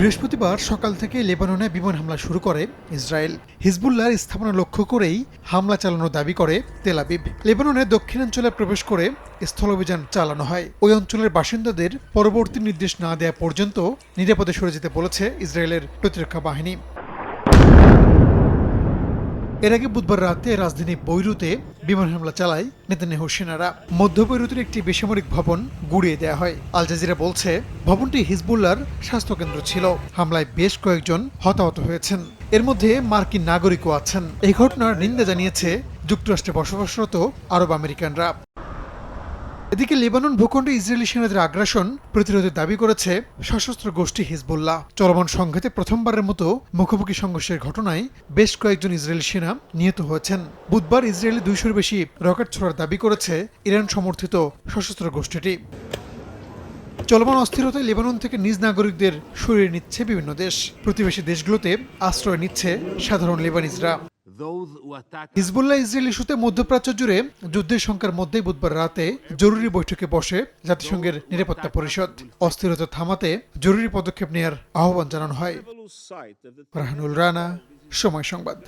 বৃহস্পতিবার সকাল থেকে লেবাননে বিমান হামলা শুরু করে। ইসরায়েল হিজবুল্লাহর স্থাপনা লক্ষ্য করেই হামলা চালানোর দাবি করে তেল আবিব। লেবাননের দক্ষিণাঞ্চলে প্রবেশ করে স্থল অভিযান চালানো হয়। ওই অঞ্চলের বাসিন্দাদের পরবর্তী নির্দেশ না দেওয়া পর্যন্ত নিরাপদে সরে যেতে বলেছে ইসরায়েলের প্রতিরক্ষা বাহিনী। এর আগে বুধবার রাতে রাজধানী বৈরুতে বিমান হামলা চালায় নেতানিয়াহু সেনারা। মধ্য বৈরুতের একটি বেসামরিক ভবন গুড়িয়ে দেয়া হয়। আল জাজিরা বলছে, ভবনটি হিজবুল্লার স্বাস্থ্যকেন্দ্র ছিল। হামলায় বেশ কয়েকজন হতাহত হয়েছেন। এর মধ্যে মার্কিন নাগরিকও আছেন। এই ঘটনার নিন্দা জানিয়েছে যুক্তরাষ্ট্রে বসবাসরত আরব আমেরিকানরা। এদিকে লেবানন ভূখণ্ডে ইসরায়েলি সেনাদের আগ্রাসন প্রতিরোধের দাবি করেছে সশস্ত্র গোষ্ঠী হিজবুল্লাহ। চলমান সংঘাতে প্রথমবারের মতো মুখোমুখি সংঘর্ষের ঘটনায় বেশ কয়েকজন ইসরায়েলি সেনা নিহত হয়েছেন। বুধবার ইসরায়েলি দুইশোর বেশি রকেট ছোড়ার দাবি করেছে ইরান সমর্থিত সশস্ত্র গোষ্ঠীটি। চলমান অস্থিরতায় লেবানন থেকে নিজ নাগরিকদের সরিয়ে নিচ্ছে বিভিন্ন দেশ। প্রতিবেশী দেশগুলোতে আশ্রয় নিচ্ছে সাধারণ লেবানিজরা। হিজবুল্লাহ ইসরায়েল ইস্যুতে মধ্যপ্রাচ্য জুড়ে যুদ্ধের সংখ্যার মধ্যেই বুধবার রাতে জরুরি বৈঠকে বসে জাতিসংঘের নিরাপত্তা পরিষদ অস্থিরতা থামাতে জরুরি পদক্ষেপ নেওয়ার আহ্বান জানানো হয়। রাহানুল রানা সময় সংবাদ।